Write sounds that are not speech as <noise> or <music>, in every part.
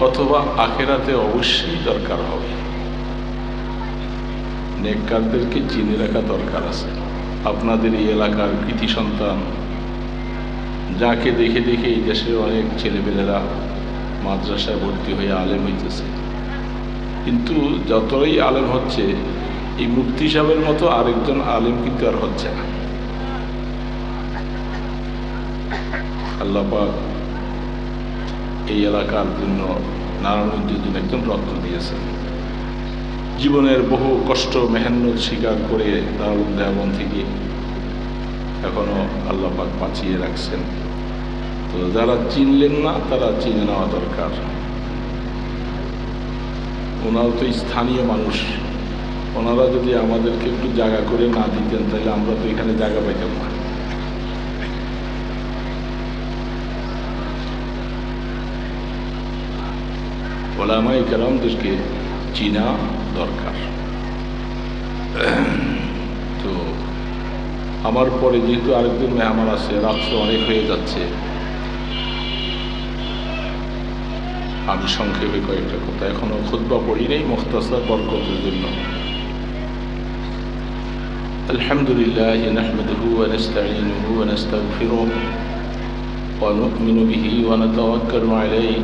অথবা আখেরাতে অবশ্যই দরকার হবে। নেককারদেরকে চিনে রাখা দরকার আছে। আপনাদের এই এলাকার কৃতি সন্তান, যাকে দেখে দেখে এই দেশের অনেক ছেলেপেলেরা মাদ্রাসায় ভর্তি হয়ে আলেম হইতেছে। কিন্তু যতই আলেম হচ্ছে, এই মুফতি সাহেবের মতো আরেকজন আলেম কিন্তু আর হচ্ছে না। আল্লাপাক এই এলাকার জন্য নারায়ণগঞ্জের জন্য একজন রত্ন দিয়েছেন জীবনের বহু কষ্ট মেহান্নত স্বীকার করে দারুল দেওয়ান থেকে এখনও আল্লাপাক বাঁচিয়ে রাখছেন। তো যারা চিনলেন না, তারা চিনে নেওয়া দরকার। ওনারা তো স্থানীয় মানুষ। ওনারা যদি আমাদেরকে একটু জায়গা করে না দিতেন, তাহলে আমরা তো এখানে জায়গা পাইতাম না। ওলামাই কেরামদেরকে চিনা দরকার <clears throat> তো আমার পরে যেহেতু আরেকজন মেহমান আছে রাত্র অনেক হয়ে যাচ্ছে আমি সংক্ষেপে কয়েকটা কথা এখনো খুদ্া পড়ি নেই মুখতাসার বরকতের জন্য الحمد لله نحمده ونستعينه ونستغفره ونؤمن به ونتوكل عليه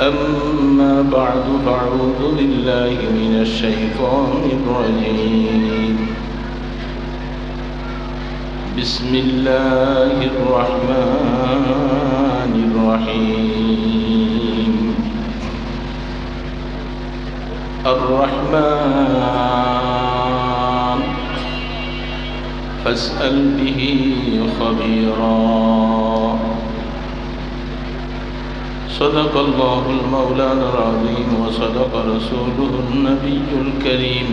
أما بعد فأعوذ بالله من الشيطان الرجيم. بسم الله الرحمن الرحيم. الرحمن فاسأل به خبيرا. صدق الله المولانا العظيم وصدق رسوله النبي الكريم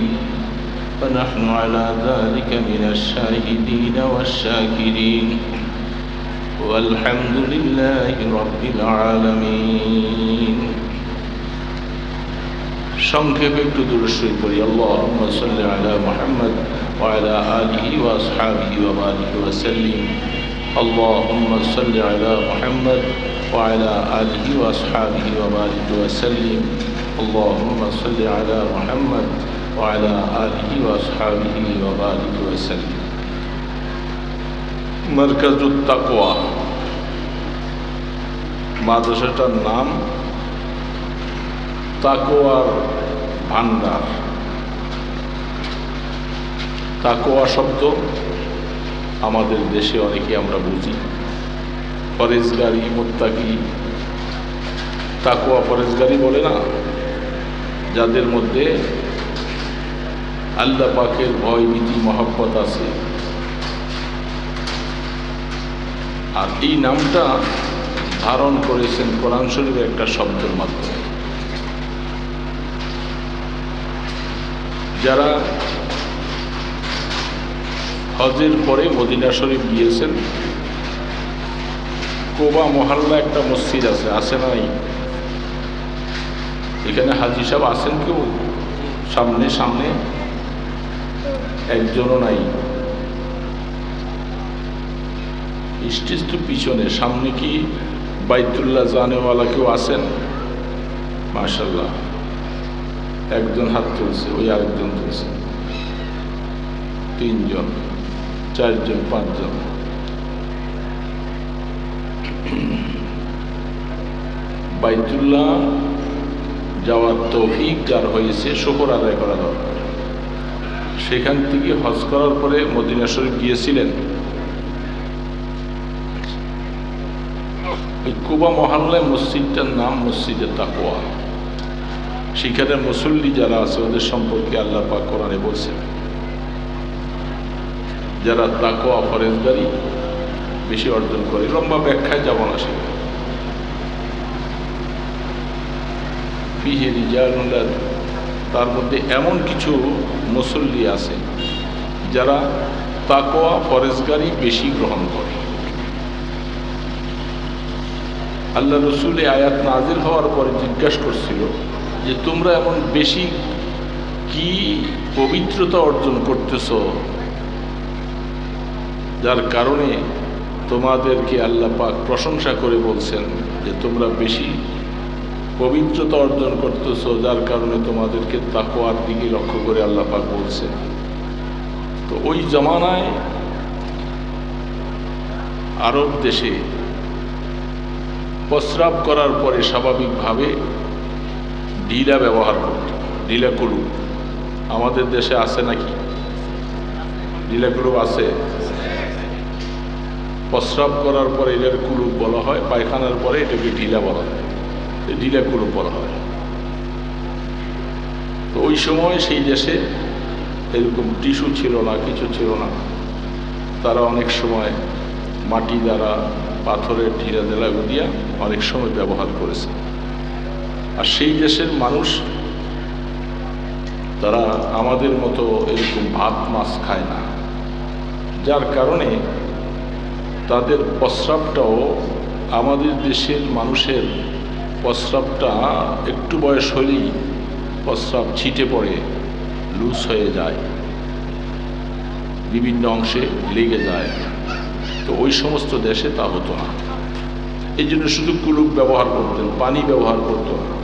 فنحن على ذلك من الشاهدين والشاكرين والحمد لله رب العالمين সংক্ষেপে একটু দূরস্বই করি আল্লাহ সাল্লি আলা মোহাম্মদ وعلى آله وأصحابه وبارك وسلم اللهم صل على محمد وعلى آله وأصحابه وبارك وسلم اللهم صل على محمد وعلى آله وأصحابه وبارك وسلم مركز التقوى মাদ্রাসাটার নাম তাকোয়ার ভান্ডার তাকোয়া শব্দ আমাদের দেশে অনেকে আমরা বুঝি ফরেজগারি মোত্তাকি তাকোয়া ফরেজগারি বলে না? যাদের মধ্যে আল্লাহ পাকের ভয়, ভীতি, মহব্বত আছে। আর এই নামটা ধারণ করেছেন কোরআন শরীফের একটা শব্দের মাধ্যমে। যারা হজের পরে মদিনা শরীফ গিয়েছেন কোবা মহল্লা একটা মসজিদ আছে আছে নাই? এখানে হাজি সাহেব আছেন কেউ? সামনে সামনে? একজনও নাই। স্টেজ তো পিছনে, সামনে কি বাইতুল্লাহ জানেওয়ালা কেউ আছেন? মাশাল্লাহ একজন হাত তুলছে, ওই আরেকজন তুলছে। তিনজন, চারজন, পাঁচজন। বাইতুল্লাহ যাওয়ার তৌফিক যার হয়েছে, শকর আদায় করা দরকার। সেখান থেকে হজ করার পরে মদিনা শরীফ গিয়েছিলেন। কুবা মহল্লায় মসজিদটার নাম মসজিদে তাকোয়া সেখানে মুসল্লি যারা আছে, ওদের সম্পর্কে আল্লাহ পাক কোরআনে বলছেন। যারা তাকোয়া ফরেজগারি বেশি অর্জন করে। লম্বা ব্যাখ্যায় যাব না রিজানুল্লাহ তার মধ্যে এমন কিছু মুসল্লি আছে যারা তাকোয়া ফরেজগারি বেশি গ্রহণ করে। আল্লাহ রসুল আয়াত নাজির হওয়ার পরে জিজ্ঞাসা করছিল যে, তোমরা এমন বেশি কি পবিত্রতা অর্জন করতেছ যার কারণে তোমাদেরকে আল্লাহ পাক প্রশংসা করে বলছেন যে তোমরা বেশি পবিত্রতা অর্জন করতেছ, যার কারণে তোমাদেরকে তাকোয়ার দিকে লক্ষ্য করে আল্লাহ পাক বলছেন। তো ওই জমানায় আরব দেশে প্রস্রাব করার পরে স্বাভাবিকভাবে ঢিলা ব্যবহার করত, ঢিলা কুলু। আমাদের দেশে আছে নাকি? ঢিলা কুলু আছে। প্রস্রাব করার পরে এটার কুলুপ বলা হয়, পায়খানার পরে এটাকে ঢিলা বলা হয়। ঢিলা কুলুপ বলা হয়। তো ওই সময় সেই দেশে এরকম টিস্যু ছিল না, কিছু ছিল না। তারা অনেক সময় মাটি দ্বারা পাথরের ঢিলা দেলা দিয়া অনেক সময় ব্যবহার করেছে। আর সেই দেশের মানুষ, তারা আমাদের মতো এরকম ভাত মাছ খায় না। যার কারণে তাদের প্রস্রাবটাও আমাদের দেশের মানুষের প্রস্রাবটা একটু বয়স হলেই প্রস্রাব ছিটে পড়ে লুজ হয়ে যায়। বিভিন্ন অংশে লেগে যায়। তো ওই সমস্ত দেশে তা হতো না। এই জন্য শুধু কুলুপ ব্যবহার করতেন, পানি ব্যবহার করতো না।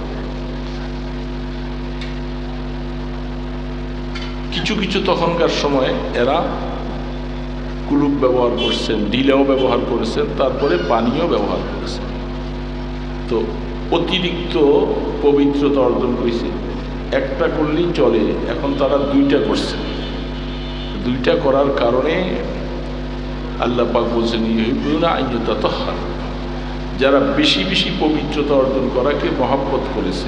কিছু কিছু তখনকার সময় এরা কুলুপ ব্যবহার করছেন, ডিলেও ব্যবহার করেছেন, তারপরে পানিও ব্যবহার করেছেন। তো অতিরিক্ত পবিত্রতা অর্জন করেছে। একটা করলেই চলে, এখন তারা দুইটা করছে। দুইটা করার কারণে আল্লাহ পাক বলছেন আইনতা তহার যারা বেশি বেশি পবিত্রতা অর্জন করাকে মহাব্বত করেছে।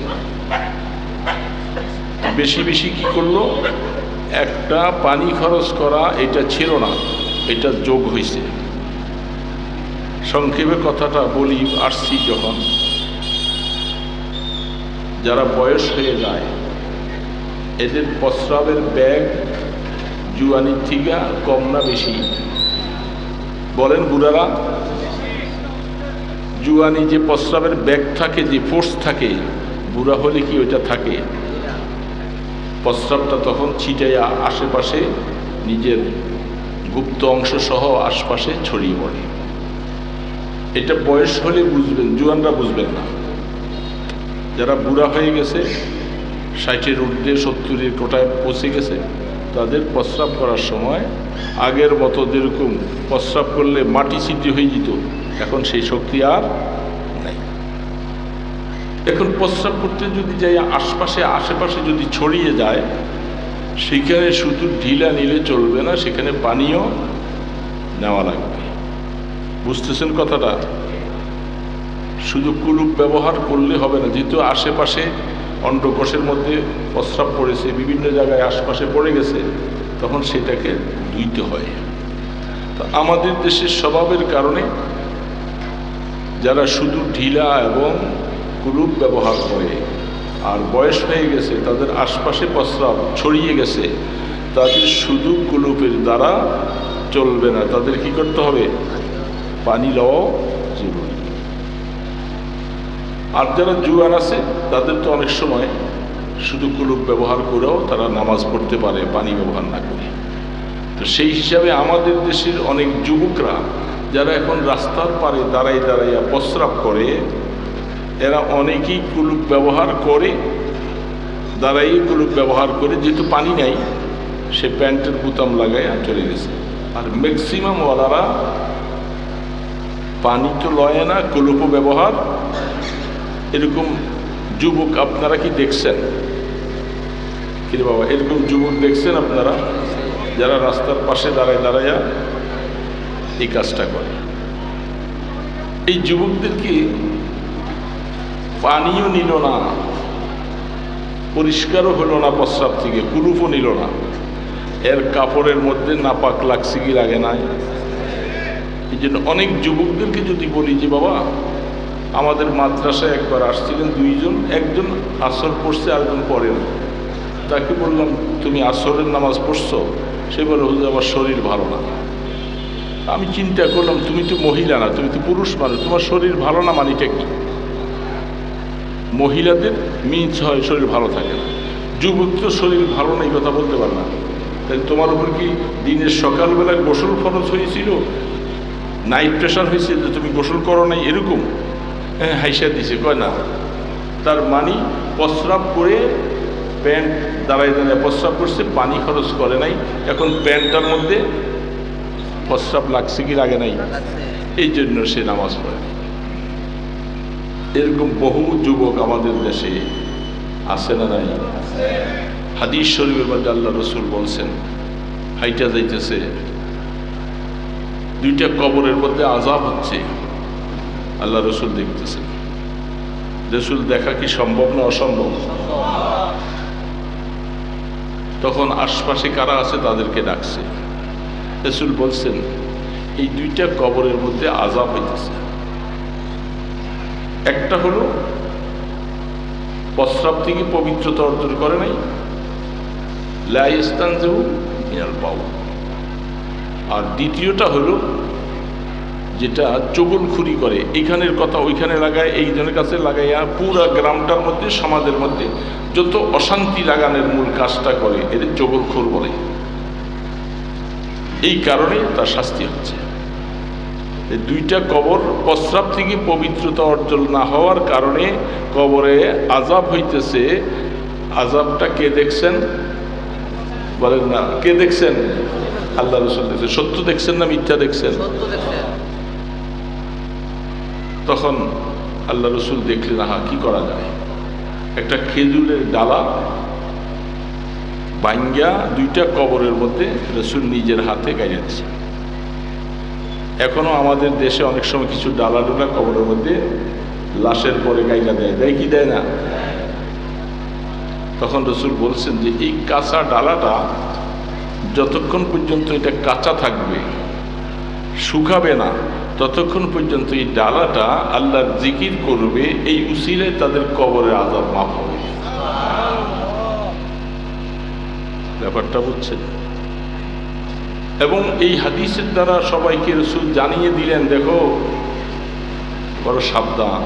বেশি বেশি কি করল? একটা পানি খরচ করা, এটা ছিল না। এটা যোগ হয়েছে সংক্ষেপে কথাটা বলি, আসছি যখন। যারা বয়স হয়ে যায়, এদের প্রস্রাবের ব্যাগ জুয়ানির থেকে কম না বেশি। বলেন বুড়ারা, জুয়ানি যে প্রস্রাবের ব্যাগ থাকে, যে ফোর্স থাকে, বুড়া হলে কি ওইটা থাকে? প্রস্রাবটা তখন ছিটাইয়া আশেপাশে নিজের গুপ্ত অংশ সহ আশপাশে ছড়িয়ে পড়ে। এটা বয়স হলে বুঝবেন, জুয়ানরা বুঝবেন না। যারা বুড়া হয়ে গেছে, ষাটের ঊর্ধ্বে, সত্তরের কোটায় পৌঁছে গেছে, তাদের প্রস্রাব করার সময় আগের মতো যেরকম প্রস্রাব করলে মাটি ছিদ্র হয়ে যেত, এখন সেই শক্তি আর নাই। এখন প্রস্রাব করতে যদি যাই আশপাশে, আশেপাশে যদি ছড়িয়ে যায় সেখানে শুধু ঢিলা নিলে চলবে না, সেখানে পানিও নেওয়া লাগবে। বুঝতেছেন কথাটা? শুধু কুলুপ ব্যবহার করলে হবে না, যেহেতু আশেপাশে অন্ডকোষের মধ্যে প্রস্রাব পড়েছে, বিভিন্ন জায়গায় আশপাশে পড়ে গেছে, তখন সেটাকে ধুইতে হয়। তো আমাদের দেশের স্বভাবের কারণে যারা শুধু ঢিলা এবং কুলুপ ব্যবহার করে আর বয়স হয়ে গেছে, তাদের আশপাশে প্রস্রাব ছড়িয়ে গেছে, তাদের শুধু কুলুপের দ্বারা চলবে না, তাদের কি করতে হবে? পানি লওয়াও জরুরি। আর যারা জুয়ান আছে, তাদের তো অনেক সময় শুধু কুলুপ ব্যবহার করেও তারা নামাজ পড়তে পারে, পানি ব্যবহার না করে। তো সেই হিসাবে আমাদের দেশের অনেক যুবকরা, যারা এখন রাস্তার পারে দাঁড়াই দাঁড়াইয়া প্রস্রাব করে এরা অনেকেই কুলুপ ব্যবহার করে দাঁড়াই কুলুপ ব্যবহার করে, যেহেতু পানি নাই, সে প্যান্টের বুতাম লাগায় আর চলে গেছে। আর ম্যাক্সিমাম ওয়ালারা পানি তো লয় না, কুলুপও ব্যবহার। এরকম যুবক আপনারা কি দেখছেন? কি বাবা, এরকম যুবক দেখছেন আপনারা? যারা রাস্তার পাশে দাঁড়ায় দাঁড়াইয়া এই কাজটা করে। এই যুবকদেরকে পানিও নিল না, পরিষ্কারও হলো না প্রস্রাব থেকে, কুলুপও নিল না। এর কাপড়ের মধ্যে নাপাক লাগছে কি লাগে নাই? এই জন্য অনেক যুবকদেরকে যদি বলি যে, বাবা, আমাদের মাদ্রাসায় একবার আসছিলেন দুইজন, একজন আসর পড়ছে, আরেকজন পড়েন তাকে বললাম, তুমি আসরের নামাজ পড়ছো? সে বলে, হুজুর, আমার শরীর ভালো না। আমি চিন্তা করলাম, তুমি তো মহিলা না, তুমি তো পুরুষ মানুষ, তোমার শরীর ভালো না মানিটা কি? মহিলাদের মিন্স হয় শরীর ভালো থাকে না। যুবক তো শরীর ভালো নেই কথা বলতে পারে না। তাই তোমার উপর কি দিনের সকালবেলায় গোসল খরচ হয়েছিল? নাইট প্রেশার হয়েছে যে তুমি গোসল করো নাই এরকম? হ্যাঁ হাইসা দিছে কয় না। তার মানি প্রস্রাব করে প্যান্ট দাঁড়ায় দাঁড়ায় প্রস্রাব করছে পানি খরচ করে নাই। এখন প্যান্টটার মধ্যে প্রস্রাব লাগছে কি লাগে নাই? এই জন্য সে নামাজ পড়ে। এরকম বহু যুবক আমাদের দেশে আছে না নাই? হাদিস শরীফের মধ্যে আল্লাহ রসুল বলছেন, হাইটা যাইতেছে। দুইটা কবরের মধ্যে আজাব হচ্ছে। আল্লাহ রসুল দেখতেছেন রসুল দেখা কি সম্ভব না অসম্ভব? তখন আশপাশে কারা আছে তাদেরকে ডাকছে। রসুল বলছেন, এই দুইটা কবরের মধ্যে আজাব হইতেছে। একটা হলো প্রস্রাব থেকে পবিত্রতা অর্জন করে নাই? লাইস্তান যেও মিনাল পাও আর দ্বিতীয়টা হলো, যেটা চগলখুরি করে এইখানের কথা ওইখানে লাগায় এই জনের কাছে লাগাইয়া পুরা গ্রামটার মধ্যে, সমাজের মধ্যে যত অশান্তি লাগানোর মূল কাজটা করে, এদের চগলখোর বলে। এই কারণে তার শাস্তি হচ্ছে। দুইটা কবর প্রস্রাব থেকে পবিত্রতা অর্জন না হওয়ার কারণে কবরে আজাব হইতেছে। আজাবটা কে দেখছেন? বলেন না কে দেখছেন? আল্লাহ রসুল দেখছেন। সত্য দেখছেন না মিথ্যা দেখছেন? তখন আল্লাহ রসুল দেখলেন আহা কি করা যায়? একটা খেজুরের ডালা বাঙ্গা দুইটা কবরের মধ্যে রসুল নিজের হাতে গাইয়াছে এখনও আমাদের দেশে অনেক সময় কিছু ডালা ডোলা কবরের মধ্যে লাশের পরে গাইলা দেয় দেয় কি দেয় না? তখন রসুল বলছেন যে, এই কাঁচা ডালাটা যতক্ষণ পর্যন্ত এটা কাঁচা থাকবে, শুকাবে না, ততক্ষণ পর্যন্ত এই ডালাটা আল্লাহর জিকির করবে, এই উসিলে তাদের কবরের আজাব মাফ হবে। ব্যাপারটা বুঝছেন? এবং এই হাদিসের দ্বারা সবাইকে রসুল জানিয়ে দিলেন, দেখো, বড় সাবধান।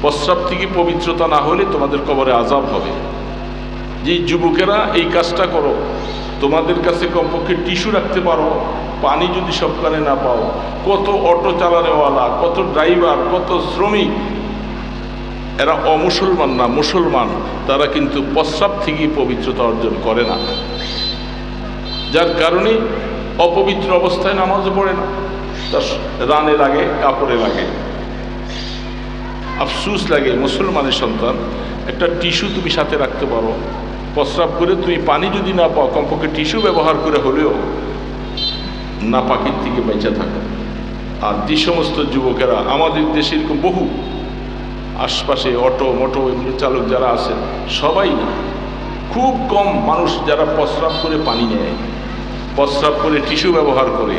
প্রস্রাব থেকে পবিত্রতা না হলে তোমাদের কবরে আজাব হবে। যে যুবকেরা এই কাজটা করো, তোমাদের কাছে কমপক্ষে টিস্যু রাখতে পারো, পানি যদি সবকালে না পাও। কত অটো চালানেওয়ালা, কত ড্রাইভার, কত শ্রমিক, এরা অমুসলমান না মুসলমান, তারা কিন্তু প্রস্রাব থেকে পবিত্রতা অর্জন করে না। যার কারণে অপবিত্র অবস্থায় নামাজও পড়ে না। তার রানে লাগে, কাপড়ে লাগে। আফসুস লাগে মুসলমানের সন্তান, একটা টিস্যু তুমি সাথে রাখতে পারো। প্রস্রাব করে তুমি পানি যদি না পাও, কমপক্ষে টিস্যু ব্যবহার করে হলেও না পাখির থেকে বেঁচে থাকো। আর যে সমস্ত যুবকেরা, আমাদের দেশে এরকম বহু আশপাশে অটো, মোটো, এগুলো চালক যারা আছেন, সবাই খুব কম মানুষ যারা প্রস্রাব করে পানি নেয়। প্রস্রাব করে টিস্যু ব্যবহার করে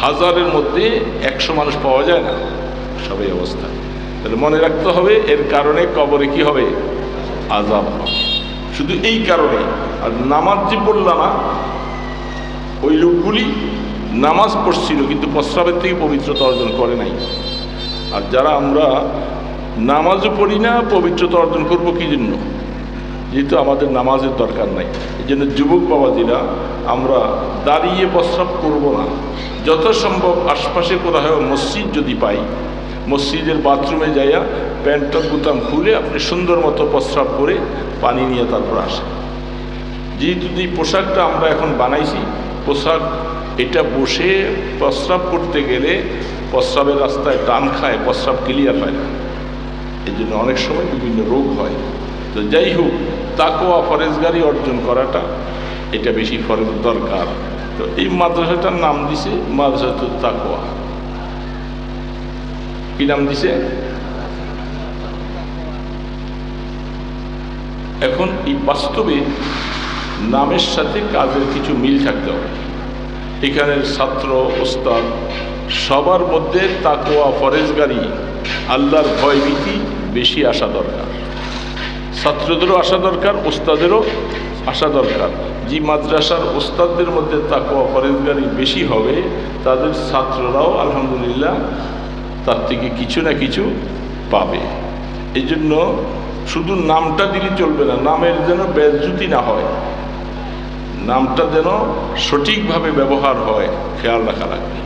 হাজারের মধ্যে একশো মানুষ পাওয়া যায় না। সবাই অবস্থা। তাহলে মনে রাখতে হবে, এর কারণে কবরে কি হবে? আজাব হবে। শুধু এই কারণে। আর নামাজ যে পড়ল না ওই লোকগুলি নামাজ পড়ছিল, কিন্তু প্রস্রাবের থেকে পবিত্রতা অর্জন করে নাই। আর যারা আমরা নামাজও পড়ি না, পবিত্রতা অর্জন করব কি জন্য? যেহেতু আমাদের নামাজের দরকার নাই এই জন্য যুবক বাবাজিরা, আমরা দাঁড়িয়ে প্রস্রাব করব না। যত সম্ভব আশপাশে কোথাও মসজিদ যদি পাই, মসজিদের বাথরুমে যাইয়া প্যান্টটার বুতাম খুলে আপনি সুন্দর মতো প্রস্রাব করে পানি নিয়ে তারপর আসেন। যেহেতু যে পোশাকটা আমরা এখন বানাইছি, পোশাক এটা বসে প্রস্রাব করতে গেলে প্রস্রাবের রাস্তায় টান খায়, প্রস্রাব ক্লিয়ার হয় না। এই জন্য অনেক সময় বিভিন্ন রোগ হয়। তো যাই হোক তাকোয়া ফরেজগারি অর্জন করাটা এটা বেশি ফরজ দরকার। তো এই মাদ্রাসাটার নাম দিছে মাদ্রাসাতুল তাকোয়া কি নাম দিছে? এখন এই বাস্তবে নামের সাথে কাজের কিছু মিল থাকতে হবে। এখানের ছাত্র, ওস্তাদ, সবার মধ্যে তাকোয়া ফরেজগারি, আল্লাহর ভয়ভীতি বেশি আসা দরকার। ছাত্রদেরও আসা দরকার, ওস্তাদেরও আসা দরকার। যে মাদ্রাসার ওস্তাদদের মধ্যে তাকওয়া ফরেজগারি বেশি হবে, তাদের ছাত্ররাও আলহামদুলিল্লাহ তার থেকে কিছু না কিছু পাবে। এই জন্য শুধু নামটা দিলে চলবে না, নামের যেন বেজ্জুতি না হয়। নামটা যেন সঠিকভাবে ব্যবহার হয়, খেয়াল রাখা লাগবে।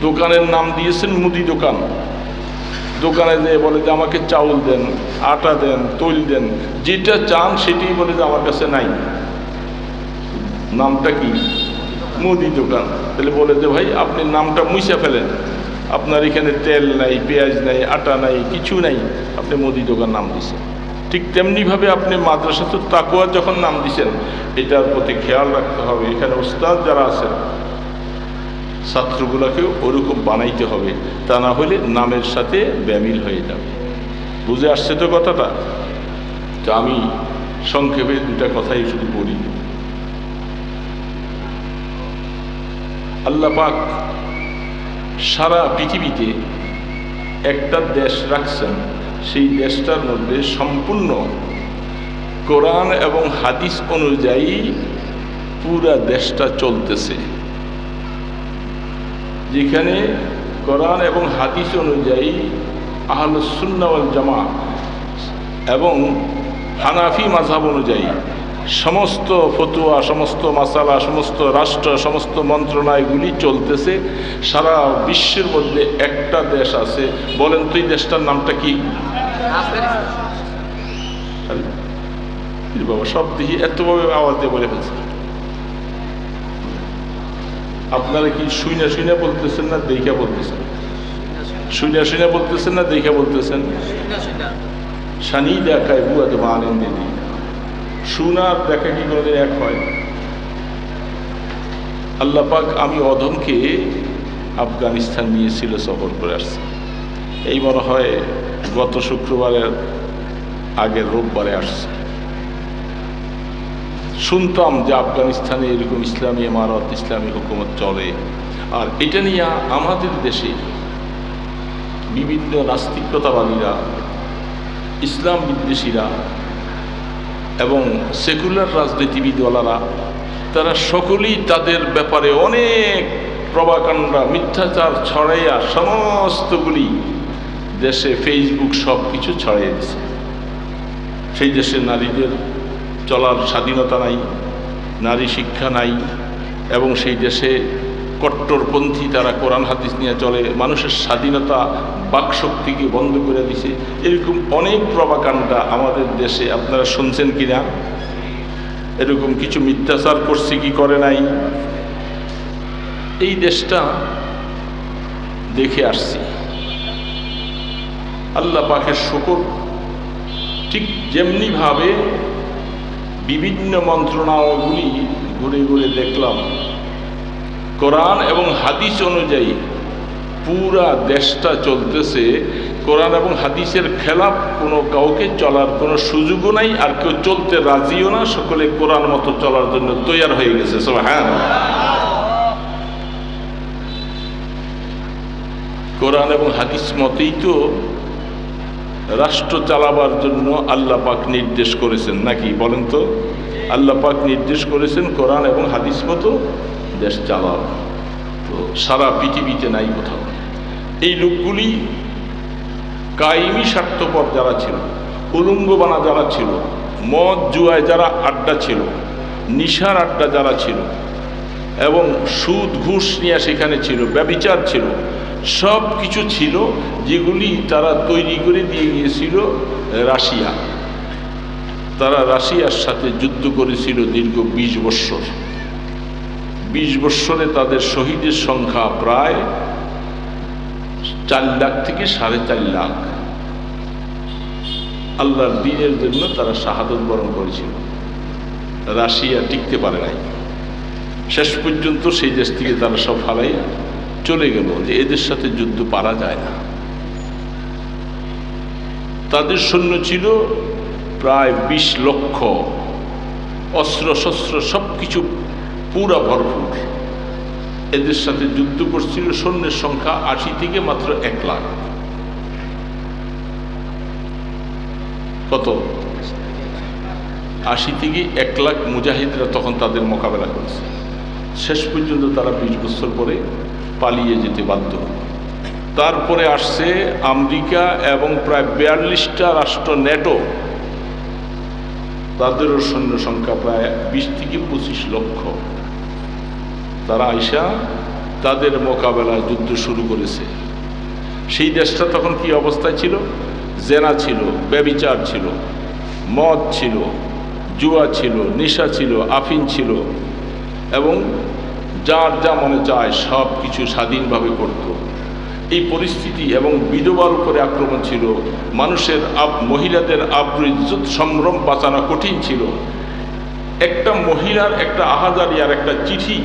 দোকানের নাম দিয়েছেন মুদি দোকান। দোকানে যেয়ে বলে যে আমাকে চাউল দেন, আটা দেন, তৈল দেন, যেটা চান সেটাই বলে যে আমার কাছে নাই। নামটা কি? মুদি দোকান। তাহলে বলে যে ভাই, আপনি নামটা মুইসা ফেলেন। আপনার এখানে তেল নাই, পেঁয়াজ নাই, আটা নাই, কিছু নাই। আপনি মুদি দোকান নাম দিছেন। ঠিক তেমনিভাবে আপনি মাদ্রাসা তো তাকুয়া যখন নাম দিছেন, এটার প্রতি খেয়াল রাখতে হবে। এখানে ওস্তাদ যারা আছেন ছাত্রগুলোকেও ওরকম বানাইতে হবে, তা না হলে নামের সাথে ব্যামিল হয়ে যাবে। বুঝে আসছে তো কথাটা? তো আমি সংক্ষেপে দুটা কথাই শুধু বলি। আল্লাহ পাক সারা পৃথিবীতে একটা দেশ রাখছেন, সেই দেশটার মধ্যে সম্পূর্ণ কোরআন এবং হাদিস অনুযায়ী পুরা দেশটা চলতেছে। যেখানে কোরআন এবং হাদিস অনুযায়ী আহলুসুন্নাওয়াল জামা এবং হানাফি মাঝাব অনুযায়ী সমস্ত ফতুয়া সমস্ত মাসালা সমস্ত রাষ্ট্র সমস্ত মন্ত্রণালয়গুলি চলতেছে। সারা বিশ্বের মধ্যে একটা দেশ আছে। বলেন তো এই দেশটার নামটা কি? বাবা সব দেখি এতভাবে আওয়াজ দিয়ে বলে ফেলছে। আপনারা কি শুইনা শুইনা বলতেছেন না দেখা বলতেছেন? শুইনা শুইনা বলতেছেন না দেখা বলতেছেন? শানি দেখায় বুয়া তো আনেন দিদি শুনার দেখা কি কোনোদিন এক হয়? আল্লাহ পাক আমি অধমকে আফগানিস্তান নিয়েছিল সফর করে আসছে। এই মনে হয় গত শুক্রবারের আগের রোববারে আসছে। শুনতাম যে আফগানিস্তানে এরকম ইসলামী ইমারত, ইসলামী হুকুমত চলে। আর এটা নিয়ে আমাদের দেশে বিভিন্ন নাস্তিকতাবাদীরা, ইসলাম বিদ্বেষীরা এবং সেকুলার রাজনীতিবিদওয়ালারা, তারা সকলেই তাদের ব্যাপারে অনেক প্রবাকাণ্ডা, মিথ্যাচার ছড়াইয়া সমস্তগুলি দেশে ফেসবুক সব কিছু ছড়াইয়া দিছে। সেই দেশের নারীদের চলার স্বাধীনতা নাই, নারী শিক্ষা নাই, এবং সেই দেশে কট্টরপন্থী তারা কোরআন হাদিস নিয়ে চলে, মানুষের স্বাধীনতা বাকশক্তিকে বন্ধ করে দিছে। এরকম অনেক প্রবাকাণ্ডা আমাদের দেশে, আপনারা শুনছেন কি না এরকম কিছু মিথ্যাচার করছে কি করে নাই? এই দেশটা দেখে আসছি। আল্লাহ পাখের শকর ঠিক যেমনিভাবে বিভিন্ন মন্ত্রণালয়গুলি ঘুরে ঘুরে দেখলাম। কোরআন এবং হাদিস অনুযায়ী পুরা দেশটা চলতেছে। কোরআন এবং হাদিসের খেলাফ কোনো কাউকে চলার কোনো সুযোগও নাই, আর কেউ চলতে রাজিও না। সকলে কোরআন মতো চলার জন্য তৈয়ার হয়ে গেছে সব হ্যাঁ কোরআন এবং হাদিস মতেই তো রাষ্ট্র চালাবার জন্য আল্লাহ পাক নির্দেশ করেছেন। নাকি বলেন তো? আল্লাহ পাক নির্দেশ করেছেন কোরআন এবং হাদিস মতো দেশ চালাও। তো সারা পৃথিবীতে নাই কোথাও। এই লোকগুলি কায়েমি স্বার্থপর যারা ছিল উলঙ্গবানা যারা ছিল, মদ জুয়ায় যারা আড্ডা ছিল, নিশার আড্ডা যারা ছিল, এবং সুদ ঘুষ নিয়ে সেখানে ছিল, ব্যবিচার ছিল সব কিছু ছিল যেগুলি তারা তৈরি করে দিয়ে গিয়েছিল রাশিয়া। তারা রাশিয়ার সাথে যুদ্ধ করেছিল দীর্ঘ বিশ বৎসর। বিশ বৎসরে তাদের শহীদের সংখ্যা প্রায় চার লাখ থেকে সাড়ে চার লাখ। আল্লাহর দিনের জন্য তারা শাহাদত বরণ করেছিল। রাশিয়া টিকতে পারে নাই। শেষ পর্যন্ত সেই দেশ থেকে তারা সব হারাই চলে গেল যে এদের সাথে যুদ্ধ পারা যায় না। তাদের সৈন্য ছিল প্রায় ২০ লক্ষ। অস্ত্র শস্ত্র সব কিছু পুরা ভরপুর। এদের সাথে যুদ্ধ করছিল সৈন্যের সংখ্যা আশি থেকে মাত্র এক লাখ। কত? আশি থেকে এক লাখ মুজাহিদরা তখন তাদের মোকাবেলা করেছে। শেষ পর্যন্ত তারা বিশ বছর পরে পালিয়ে যেতে বাধ্য তারপরে আসছে আমেরিকা এবং প্রায় বিয়াল্লিশটা রাষ্ট্র নেটো তাদেরও সৈন্য সংখ্যা প্রায় বিশ থেকে পঁচিশ লক্ষ। তারা আইসা তাদের মোকাবেলায় যুদ্ধ শুরু করেছে। সেই দেশটা তখন কি অবস্থায় ছিল? জেনা ছিল ব্যবিচার ছিল, মদ ছিল, জুয়া ছিল, নেশা ছিল আফিন ছিল। এবং যার যা মনে চায় সব কিছু স্বাধীনভাবে করত। এই পরিস্থিতি এবং বিধবার উপরে আক্রমণ ছিল। মানুষের আব, মহিলাদের আব্রু ইজ্জত সম্ভ্রম বাঁচানো কঠিন ছিল। একটা মহিলার একটা আহাজারি আর একটা চিঠি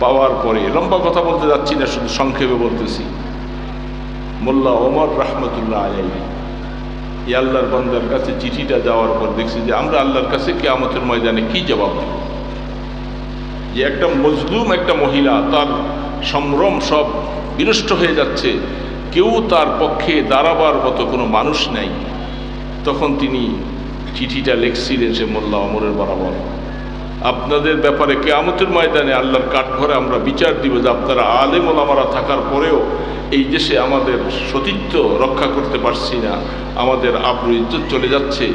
পাওয়ার পরে, লম্বা কথা বলতে যাচ্ছি না, শুধু সংক্ষেপে বলতেছি। মোল্লা ওমর রহমতুল্লাহ আলাই এই আল্লাহর বন্দার কাছে চিঠিটা যাওয়ার পর দেখছি যে আমরা আল্লাহর কাছে কে কেয়ামতের ময়দানে কি জবাব দেব? যে একটা মজলুম একটা মহিলা, তার সম্ভ্রম সব বিনষ্ট হয়ে যাচ্ছে। কেউ তার পক্ষে দাঁড়াবার মতো কোনো মানুষ নাই। তখন তিনি চিঠিটা লিখছিলেন সে মোল্লা অমরের বরাবর। আপনাদের ব্যাপারে কেয়ামতের ময়দানে আল্লাহর কাঠঘরে আমরা বিচার দিব যে আপনারা আলেম ওলামারা থাকার পরেও এই দেশে আমাদের সতীত্ব রক্ষা করতে পারছি না। আমাদের আব্রু ইজ্জত চলে যাচ্ছে।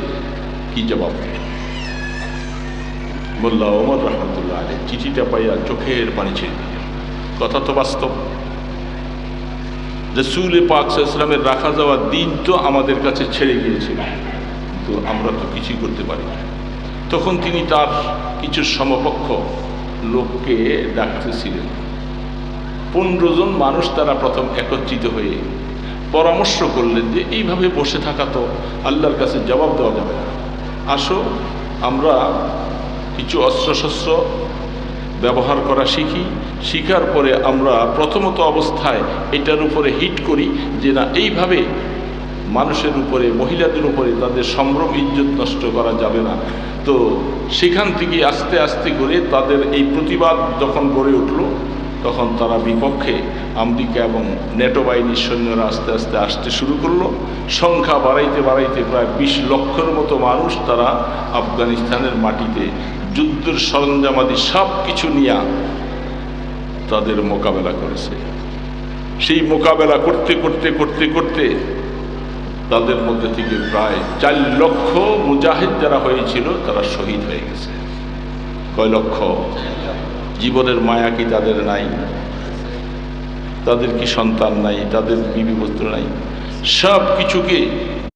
কি জবাব? মোল্লা ওমর রহমতুল্লাহ আলী চিঠিটা পাইয়া চোখের পানি ছেড়ে কথা তো বাস্তব। রসুল পাক ইসলামের রাখা যাওয়া দিন তো আমাদের কাছে ছেড়ে গিয়েছিল। কিন্তু আমরা তো কিছুই করতে পারি তখন তিনি তার কিছু সমপক্ষ লোককে ডাকতেছিলেন। পনেরো জন মানুষ তারা প্রথম একত্রিত হয়ে পরামর্শ করলেন যে, এইভাবে বসে থাকা তো আল্লাহর কাছে জবাব দেওয়া যাবে না। আসো, আমরা কিছু অস্ত্রশস্ত্র ব্যবহার করা শিখি। শিখার পরে আমরা প্রথমত অবস্থায় এটার উপরে হিট করি যে না, এইভাবে মানুষের উপরে, মহিলাদের উপরে তাদের সম্ভ্রম, ইজ্জত নষ্ট করা যাবে না। তো সেখান থেকে আস্তে আস্তে করে তাদের এই প্রতিবাদ যখন গড়ে উঠল, তখন তারা বিপক্ষে আমেরিকা এবং নেটো বাহিনীর সৈন্যরা আস্তে আস্তে আসতে শুরু করল। সংখ্যা বাড়াইতে বাড়াইতে প্রায় বিশ লক্ষের মতো মানুষ তারা আফগানিস্তানের মাটিতে যুদ্ধের সরঞ্জামাদি সব কিছু নিয়ে তাদের মোকাবেলা করেছে। সেই মোকাবেলা করতে করতে করতে করতে তাদের মধ্যে থেকে প্রায় চার লক্ষ মুজাহিদ যারা হয়েছিল, তারা শহীদ হয়ে গেছে। কয় লক্ষ? জীবনের মায়া কি তাদের নাই? তাদের কি সন্তান নাই? তাদের বিবি নাই? সব কিছুকে